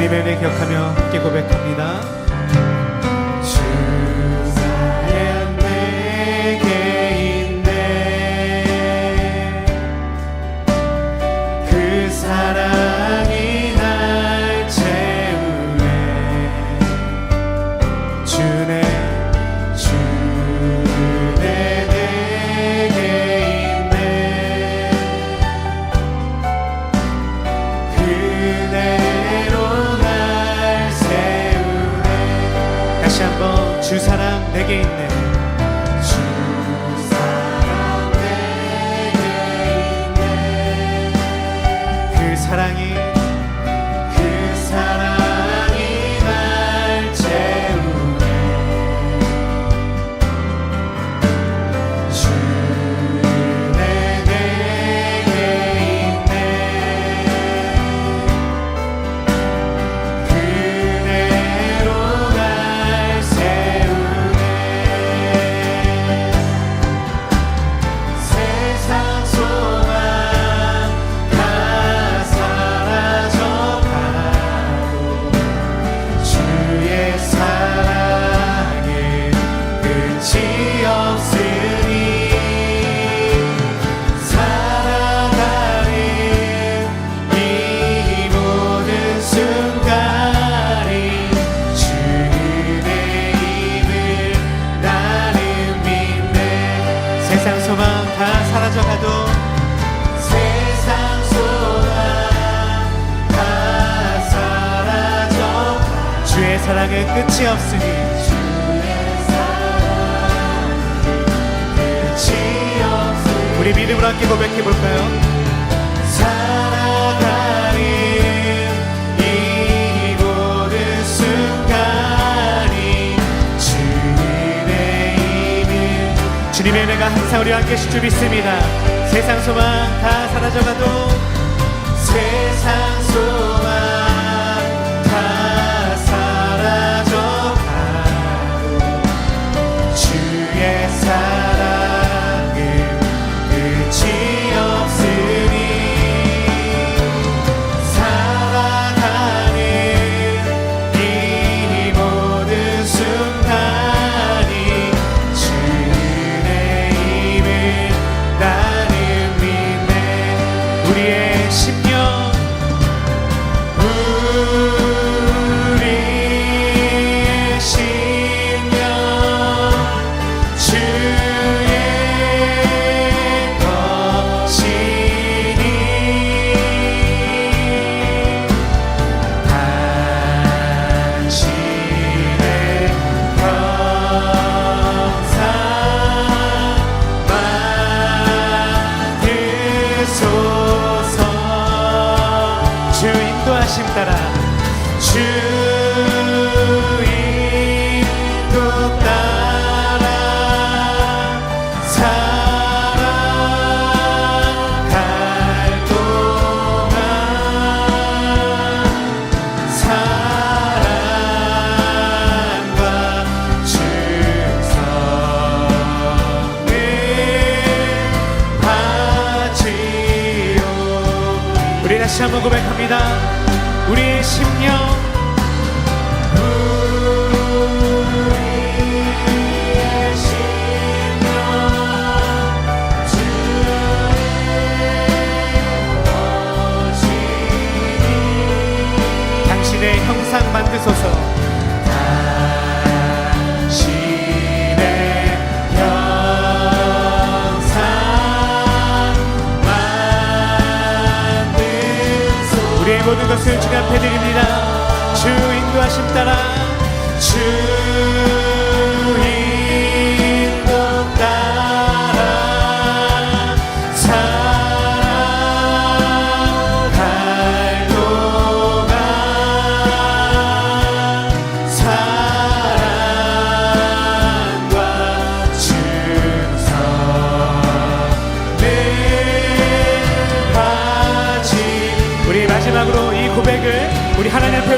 주님의 은혜 기억하며 함께 고백합니다. 사랑은 끝이 없으니 주의 사랑. 끝이 없으니 우리 믿음을 함께 고백해 볼까요? 주님의 은혜가 항상 우리와 함께 실줄 믿습니다. 세상 소망 다 사라져가도 세상 소망 같이 한번 고백합니다. 우리의 심령 만드소서 모든 것을 주께 앞에 드립니다. 주 인도하심 따라. 우리 하나님 앞에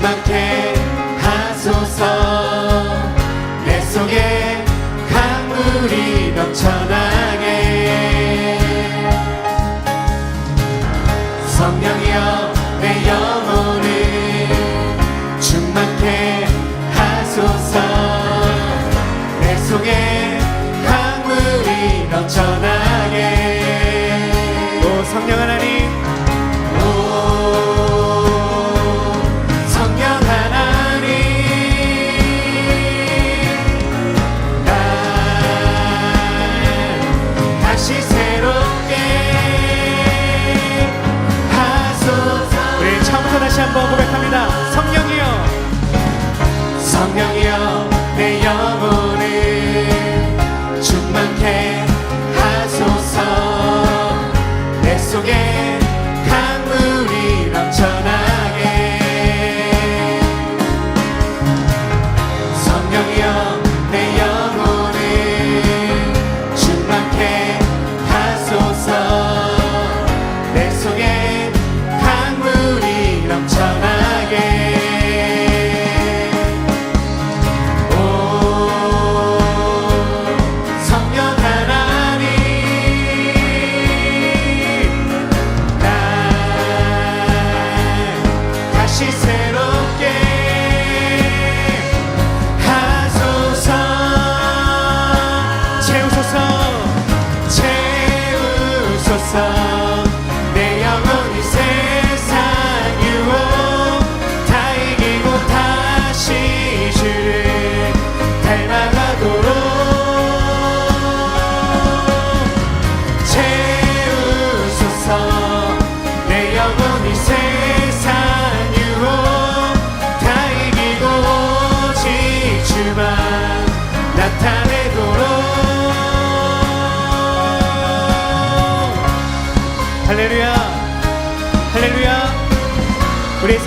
my king.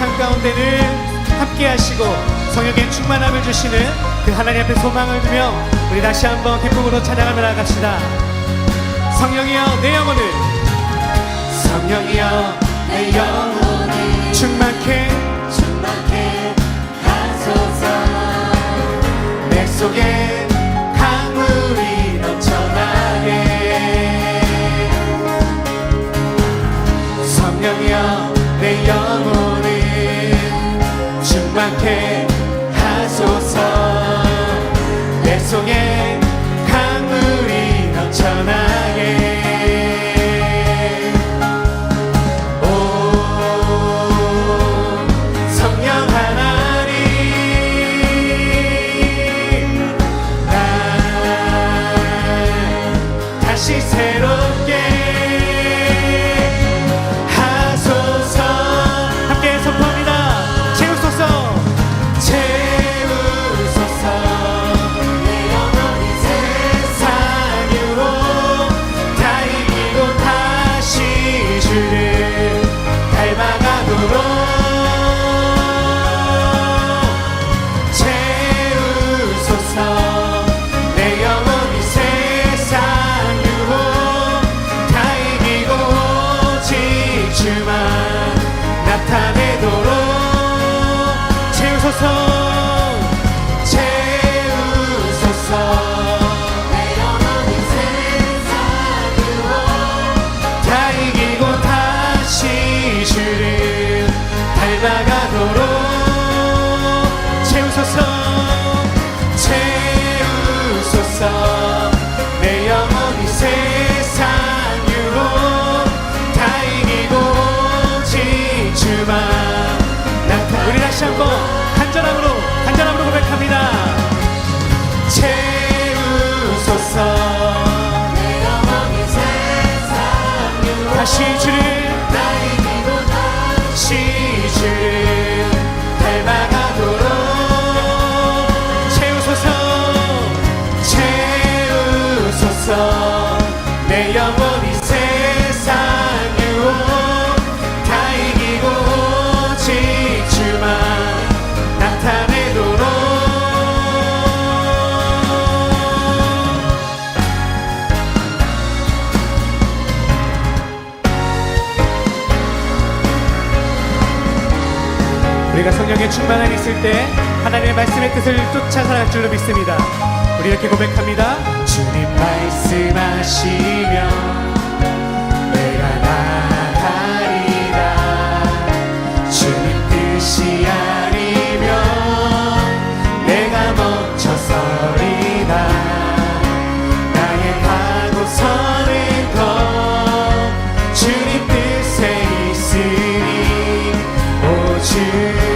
삶 가운데는 함께 하시고 성령의 충만함을 주시는 그 하나님 앞에 소망을 두며 우리 다시 한번 기쁨으로 찬양하며 나갑시다. 성령이여 내 영혼을. 성령이여 내 영혼을. 충만케. 충만케 하소서. 내 속에 강물이 넘쳐나게. 성령이여 충만 다시 주를 나 이기고 다시 주를 닮아가도록. 채우소서 채우소서. 내 영혼 우리가 성령의 충만함 있을 때 하나님의 말씀의 뜻을 쫓아 살아갈 줄로 믿습니다. 우리 이렇게 고백합니다. 주님 말씀하시면 주님 뜻에 있으니 오 주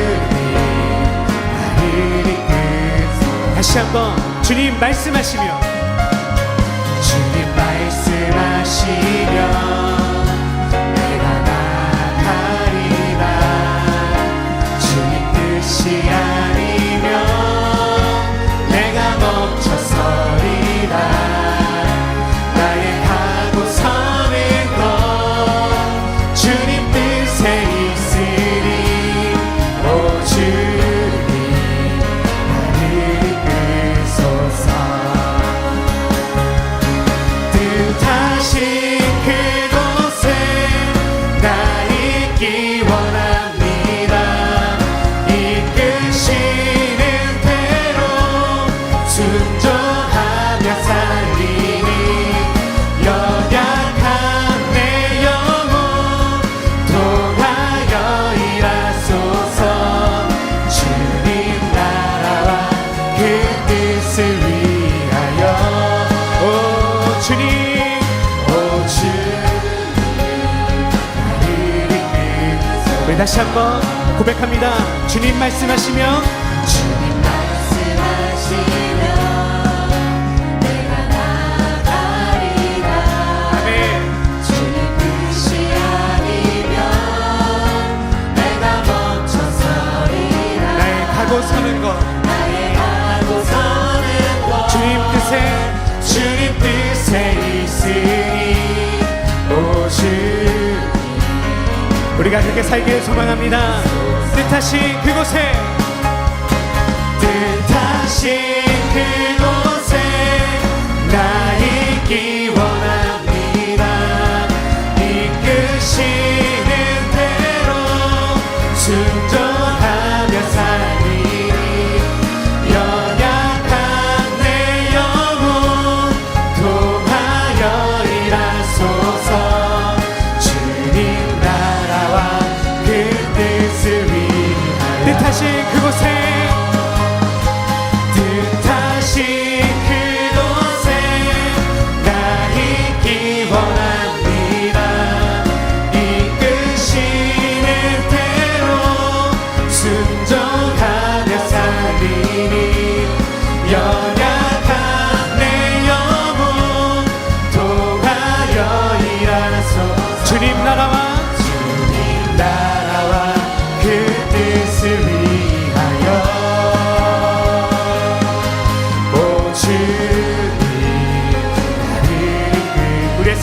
다시 한번 주님 말씀하시며. 주님 말씀하시면 다시 한번 고백합니다. 주님 말씀하시며 우리가 그렇게 살기를 소망합니다. 뜻하신 그곳에. 뜻하신 그곳에 나 있기 원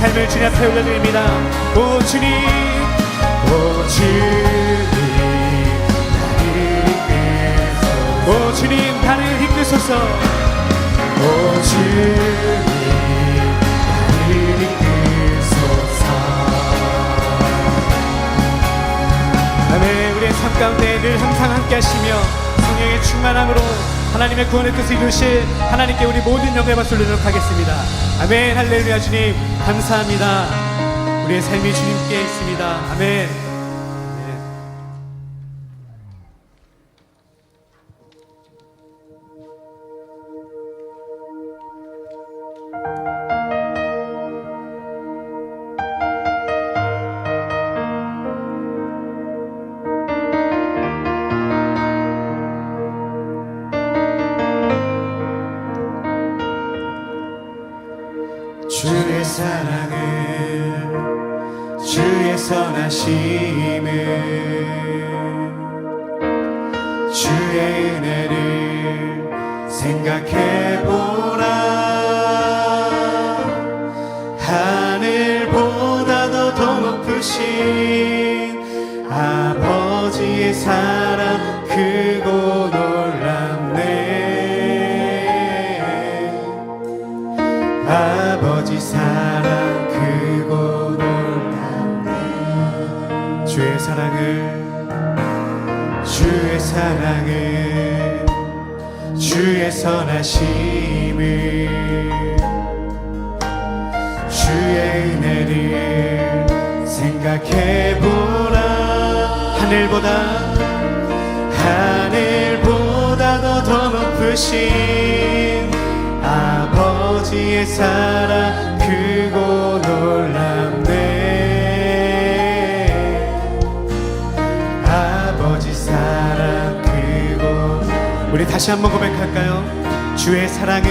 삶을 주님 앞에 올려드립니다. 오 주님. 오 주님. 오 주님 나를 이끌소서. 오 주님 나를 이끌소서. 아멘. 우리의 삶 가운데 늘 항상 함께 하시며 성령의 충만함으로 하나님의 구원의 뜻을 이루실 하나님께 우리 모든 박수 올리도록 하겠습니다. 아멘. 할렐루야 주님. 감사합니다. 우리의 삶이 주님께 있습니다. 아멘 선하심을 선하심을 주의 은혜를 생각해보라 하늘보다 하늘보다도 더 높으신 아버지의 사랑 크고 놀랍 다시 한번 고백할까요? 주의 사랑을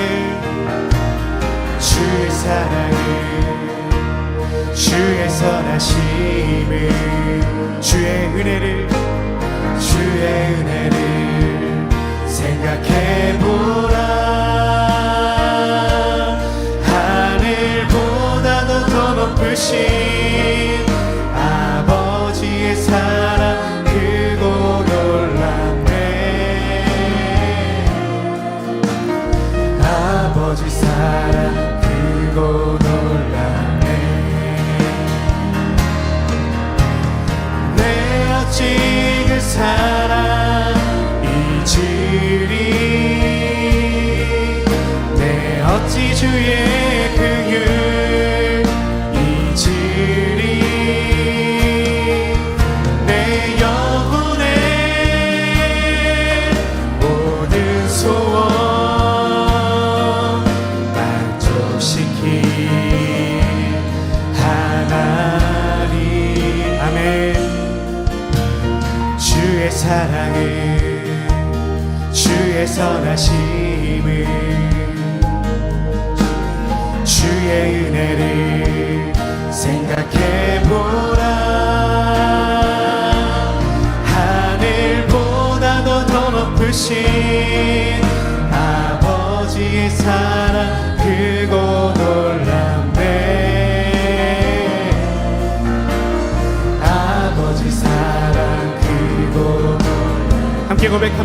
주의 사랑을 주의 선하심을 주의 은혜를 주의 은혜를 생각해보라 하늘보다도 더 높으신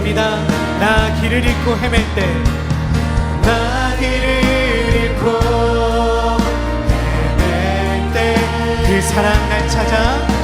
고백합니다. 나 길을 잃고 헤맬 때나 길을 잃고 헤맬 때 그 사랑 날 찾아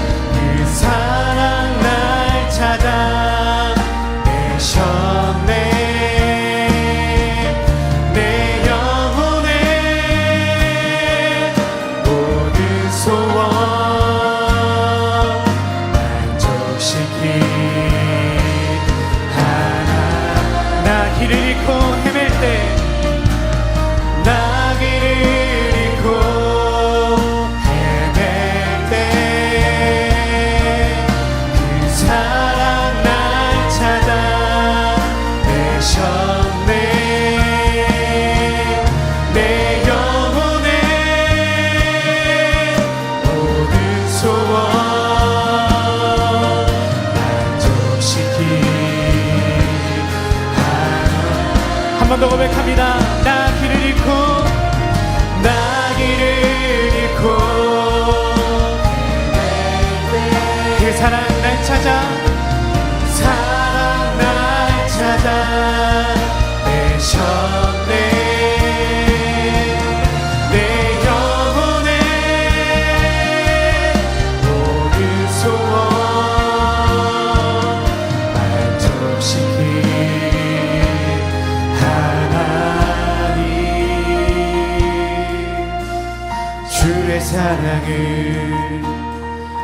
사랑을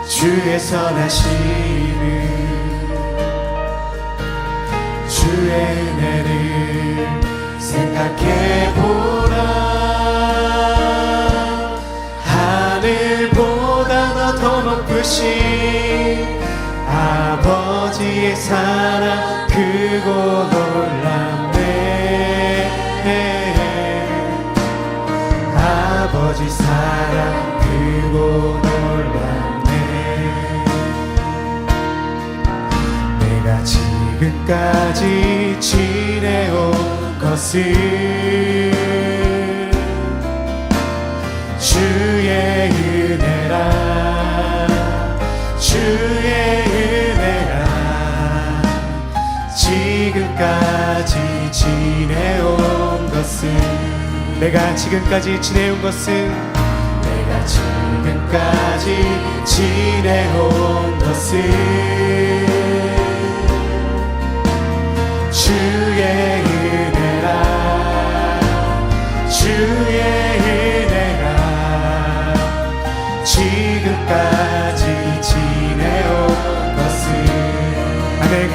주의 선하심을 주의 은혜를 생각해 보라. 하늘보다 더 높으신 아버지의 사랑 크고 지금까지 지내온 것을 주의 은혜라 주의 은혜라. 지금까지 지내온 것은 내가 지금까지 지내온 것은 내가 지금까지 지내온 것은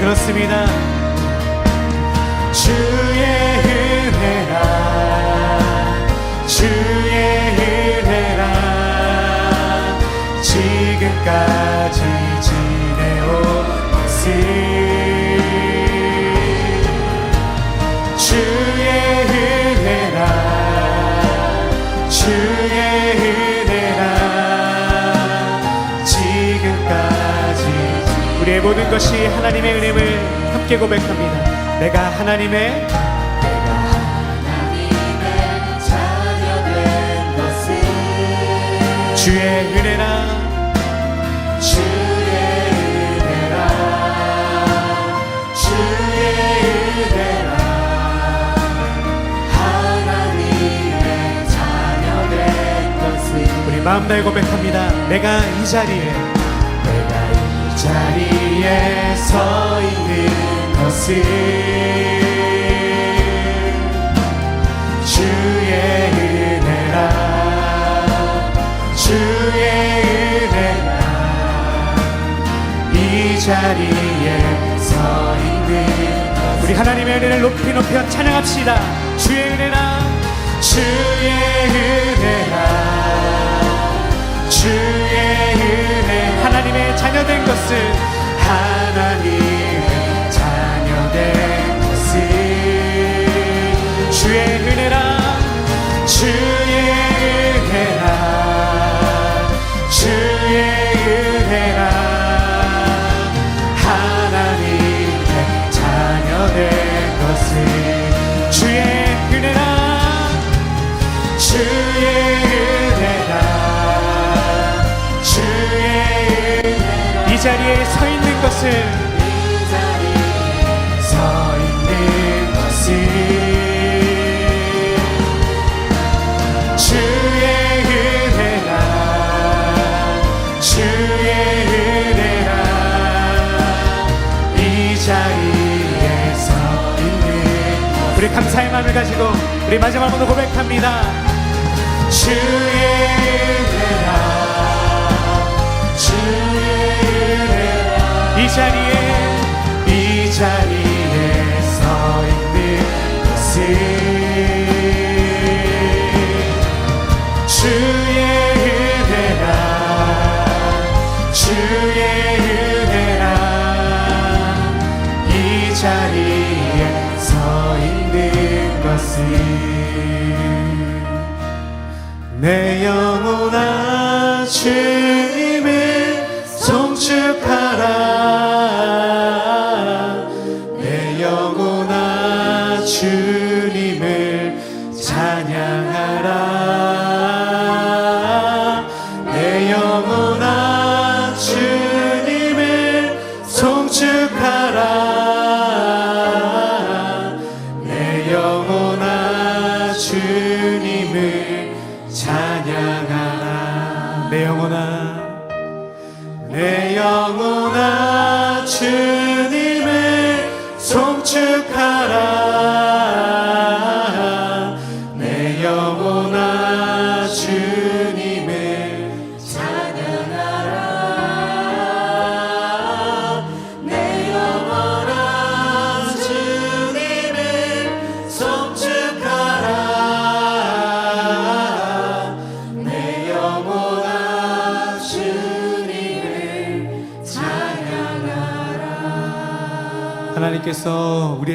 그렇습니다. 주의 은혜라 주의 은혜라 지금까지 지내온 것은 모든 것이 하나님의 은혜를 함께 고백합니다. 내가 하나님의 주의 은혜라. 주의 은혜라 주의 은혜라 하나님의 자녀된 것은 우리 마음 다해 고백합니다. 내가 이 자리에 자리에 서 있는 것은 주의 은혜라 주의 은혜라. 이 자리에 서 있는 것 우리 하나님의 은혜를 높이 높이 찬양합시다. 주의 은혜라. 주의 은혜 자 자리에 서 있는 것을. 이 자리에 서 있는 것은. 우리 감사의 마음을 가지고 우리 마지막으로 고백합니다. 주의 자리에 이 자리에 서 있는 것은 주의 은혜라 주의 은혜라. 이 자리에 서 있는 것은 내 영혼아 주님을 송축하라 내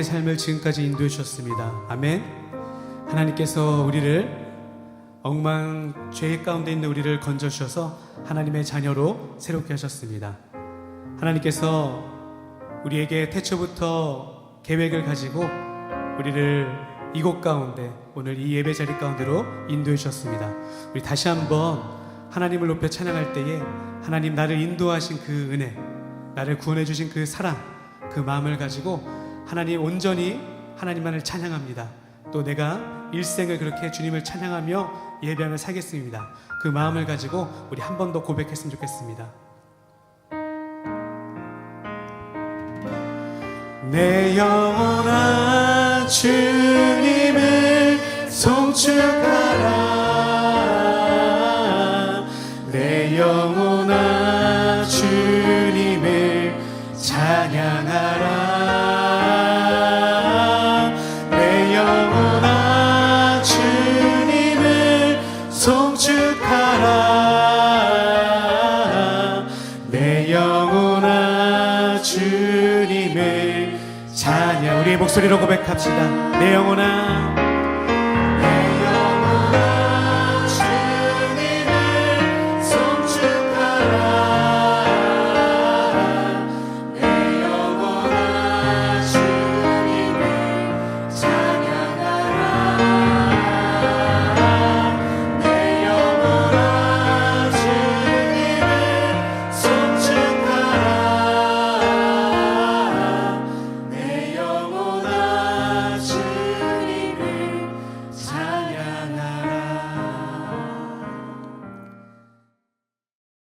우리의 삶을 지금까지 인도해 주셨습니다. 아멘. 하나님께서 우리를 엉망 죄 가운데 있는 우리를 건져 주셔서 하나님의 자녀로 새롭게 하셨습니다. 하나님께서 우리에게 태초부터 계획을 가지고 우리를 이곳 가운데 오늘 이 예배 자리 가운데로 인도해 주셨습니다. 우리 다시 한번 하나님을 높여 찬양할 때에 하나님 나를 인도하신 그 은혜, 나를 구원해 주신 그 사랑, 그 마음을 가지고 하나님 온전히 하나님만을 찬양합니다. 또 내가 일생을 그렇게 주님을 찬양하며 예배하며 살겠습니다. 그 마음을 가지고 우리 한 번 더 고백했으면 좋겠습니다. 내 영혼아 주님을 송축하라 목소리로 고백합시다. 내 영혼아